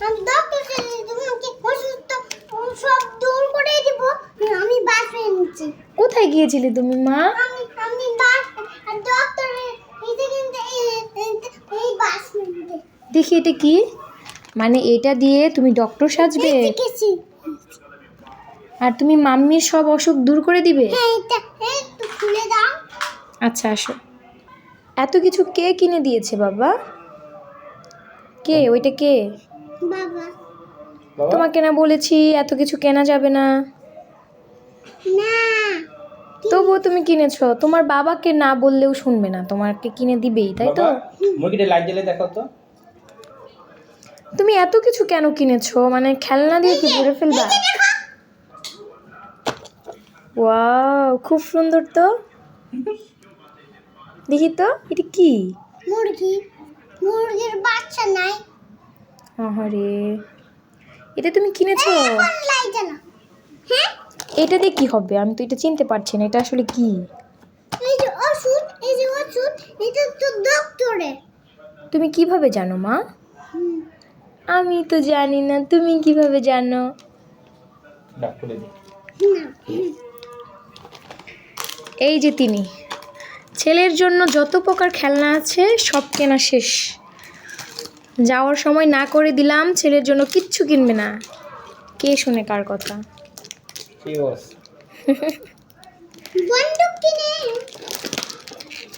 আমি ডক্টর তোমাকে অসুস্থ সব দূর করে দিব? আমি বাসে নিচ্ছি। কোথায় গিয়েছিলে তুমি মা? আমি আমি বাস ডক্টর এই- এই- এই বাস দেখি এটা কি? মানে এটা দিয়ে তুমি ডক্টর সাজবে? আর তুমি মাম্মির সব অসুখ দূর করে দিবে? হ্যাঁ আচ্ছা আসো। এত কিছু কে কিনে দিয়েছে বাবা? কে? ওইটা কে? বাবা। তোমাকে না বলেছি এত কিছু কেনা যাবে না। না। তবুও তুমি কিনেছো। তোমার বাবাকে না বললেও শুনবে না। তোমাকে কিনে দিবেই তাই তো? মুরগিটা লাইট জ্বালিয়ে দেখো তো। তুমি এত কিছু কেন কিনেছো? মানে খেলনা দিয়ে কি ভরে ফেলবা? ওয়াও খুব সুন্দর তো। দেখি তো এটা কি? মুরগি। মুরগির বাচ্চা নাই। আহারে। এটা তুমি কিনেছো? হ্যাঁ? এটা দিয়ে কি হবে? আমি তো এটা চিনতে পারছি না এটা আসলে কি? ওষুধ এই যে ওষুধ এটা তো ডক্টরে তুমি কীভাবে জানো মা? আমি তো জানি না তুমি কীভাবে জানো? এই যে তিনি। ছেলের জন্য যত প্রকার খেলনা আছে সব কেনা শেষ। যাওয়ার সময় না করে দিলাম ছেলের জন্য কিচ্ছু কিনবে না। কে শুনে কার কথা?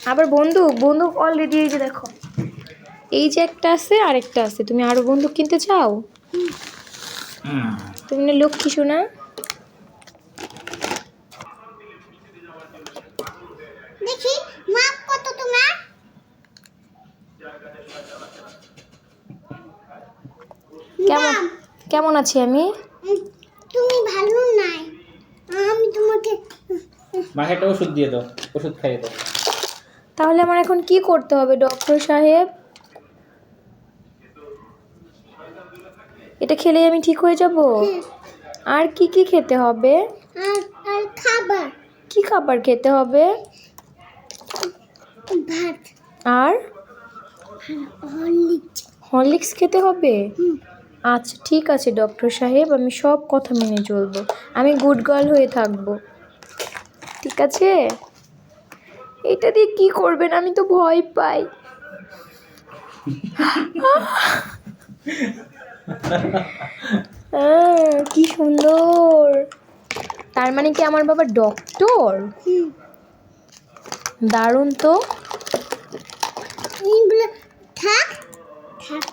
আবার বন্দুক? বন্দুক অলরেডি এই যে দেখো। এই যে একটা আছে আরেকটা আছে। তুমি আরও বন্দুক কিনতে চাও? তুমি না লক্ষ্মী শোনা দেখি মাপ কত তোমার কেমন দাম। কেমন আছি আমি? তুমি ভালো নাই। আমি তোমাকে মাকে একটা ওষুধ দিয়ে দাও ওষুধ খাইয়ে দাও। তাহলে আমার এখন কি করতে হবে ডক্টর সাহেব? এটা খেলে আমি ঠিক হয়ে যাব? হ্যাঁ, আর কি কি খেতে হবে? আর খাবার। কি খাবার খেতে হবে? ভাত। আর হরলিক্স। হরলিক্স খেতে হবে? হুম। আচ্ছা ঠিক আছে, ডক্টর সাহেব, আমি সব কথা মেনে চলবো। আমি গুড গার্ল হয়ে থাকব। ঠিক আছে? এটা দিয়ে কি করবেন? আমি তো ভয় পাই। কি সুন্দর। তার মানে কি আমার বাবা ডক্টর দারুণ তো। থাক। থাক।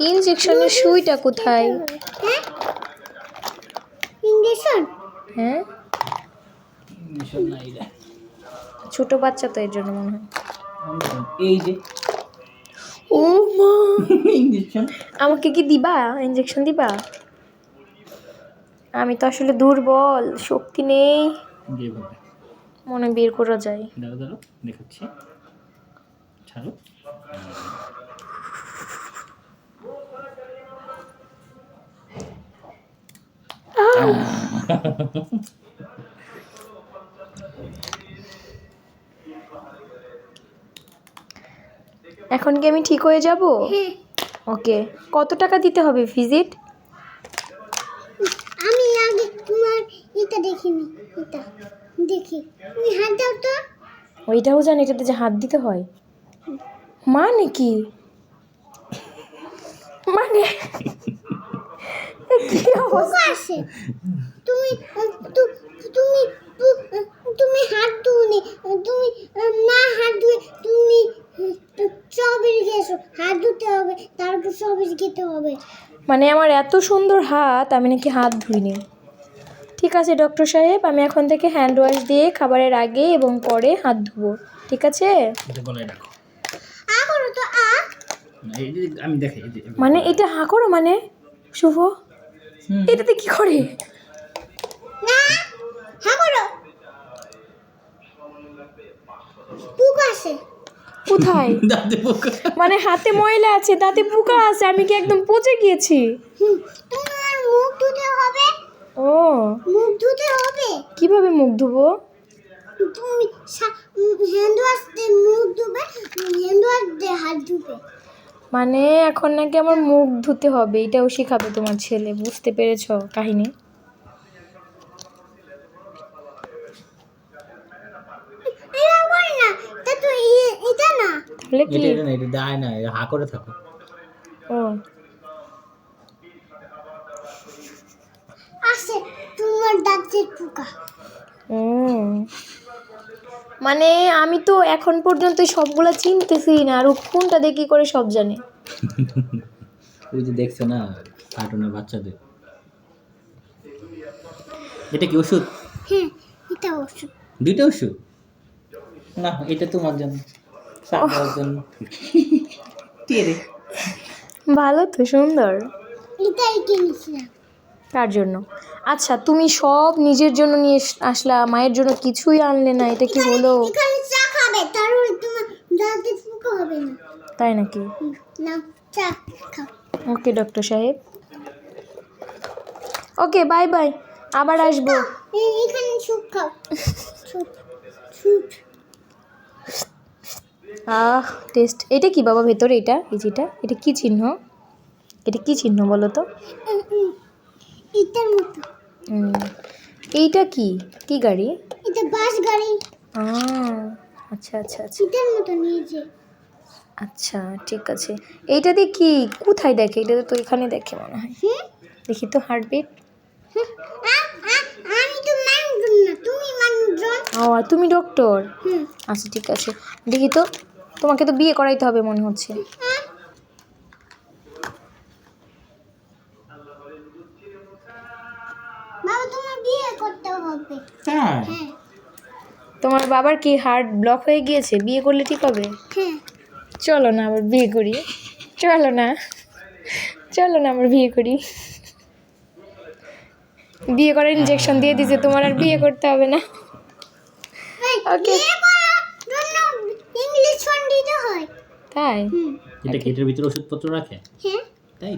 ইনজেকশনের সুইটা কোথায়? হ্যাঁ? ইঞ্জেকশন হ্যাঁ? রে। ছোট বাচ্চা তো এর জন্য মনে হয়। এই যে। ও মা! ইঞ্জেকশন আমাকে কি দিবা? ইনজেকশন দিবা? আমি তো আসলে দুর্বল শক্তি নেই। মনে বের করা যায়। দাঁড়ো দাঁড়ো দেখাচ্ছি। ছাড়ো এখন কি আমি ঠিক হয়ে যাব? হ্যাঁ। ওকে। কত টাকা দিতে হবে ভিজিট আমি আগে তোমার এটা দেখিনি। এটা দেখি। তুমি হাত দাও তো। ওইটাও জানি এটাতে যে হাত দিতে হয়। মানে কি? মানে কি অবস্থা? তুমি তুমি তু- তুমি হাত ধুনি তুমি না হাত ধুয়ে তুমি স্ট্রবেরি খেয়েছো হাত ধুতে হবে তারপর স্ট্রবেরি খেতে হবে। মানে আমার এত সুন্দর হাত আমি নাকি হাত ধুইনি। ঠিক আছে ডক্টর সাহেব আমি এখন থেকে হ্যান্ড ওয়াশ দিয়ে খাবারের আগে এবং পরে হাত ধুবো। ঠিক আছে? আমি দেখাই। মানে এটা হা করো মানে শুভ? এটাতে কি করে? না করো। পোকা আসে কোথায়? দাঁতে পোকা। মানে হাতে ময়লা আছে তাতে পোকা আছে আমি কি একদম পচে গিয়েছি? তোমার মুখ ধুতে হবে। ও। মুখ ধুতে হবে। কীভাবে মুখ ধুবো? তুমি হ্যান্ড ওয়াশ দিয়ে মুখ ধুবে হ্যান্ড ওয়াশ দিয়ে হাত ধুবে। মানে এখন নাকি আমার মুখ ধুতে হবে এটাও শেখাবে তোমার ছেলে বুঝতে পেরেছ কাহিনী? তাহলে কি? এটা না এটা দেয় না হা করে থাকো। ও। আসে তোমার দাঁতের পোকা। মানে আমি তো এখন পর্যন্ত সবগুলা চিনতেছি না আর কোনটা দেখি করে সব জানে। ওই যে দেখছ না কার্টুনের বাচ্চাদের। এটা কি ওষুধ? হ্যাঁ এটা ওষুধ। দুইটা ওষুধ? না এটা তোমার জন্য সাদার জন্য। কে রে? ভালো তো সুন্দর। এটাই কিনেছিলাম। কার জন্য? আচ্ছা তুমি সব নিজের জন্য নিয়ে আসলা মায়ের জন্য কিছুই আনলে না এটা কি হলো? চা খাবে তারপরে তোমার হবে না। তাই নাকি? হুম, চা খাও। ওকে ডক্টর সাহেব। ওকে বাই বাই আবার আসব। এখানে সুপ খাও। Soup soup ah taste. এটা কি বাবা ভেতরে এটা? এই যেটা এটা? কি চিহ্ন? এটা কি চিহ্ন বলো তো? উম, মতো। এইটা কি? কি গাড়ি? এটা বাস গাড়ি। আচ্ছা আচ্ছা আচ্ছা। এটার মতো নিয়েছে। আচ্ছা ঠিক আছে। এইটা দিয়ে কি কোথায় দেখে? এটা তো এখানে দেখে মনে হয়। দেখি তো হার্টবিট হুম, আ- আ- আমি তো মানুষজন না তুমি মানুষজন ও তুমি ডক্টর আচ্ছা ঠিক আছে। দেখি তো তোমাকে তো বিয়ে করাইতে হবে মনে হচ্ছে। বাবা তোমার বিয়ে করতে হবে। হ্যাঁ। হ্যাঁ। তোমার বাবার কি হার্ট ব্লক হয়ে গিয়েছে? বিয়ে করলে ঠিক হবে? হ্যাঁ। চলো না আবার বিয়ে করি। চলো না। চলো না আবার বিয়ে করি। বিয়ে করার ইনজেকশন দিয়ে দিছে তোমার আর বিয়ে করতে হবে না। ওকে হয়। তাই? এটা কি এটার ভিতরে ওষুধপত্র রাখে? হ্যাঁ।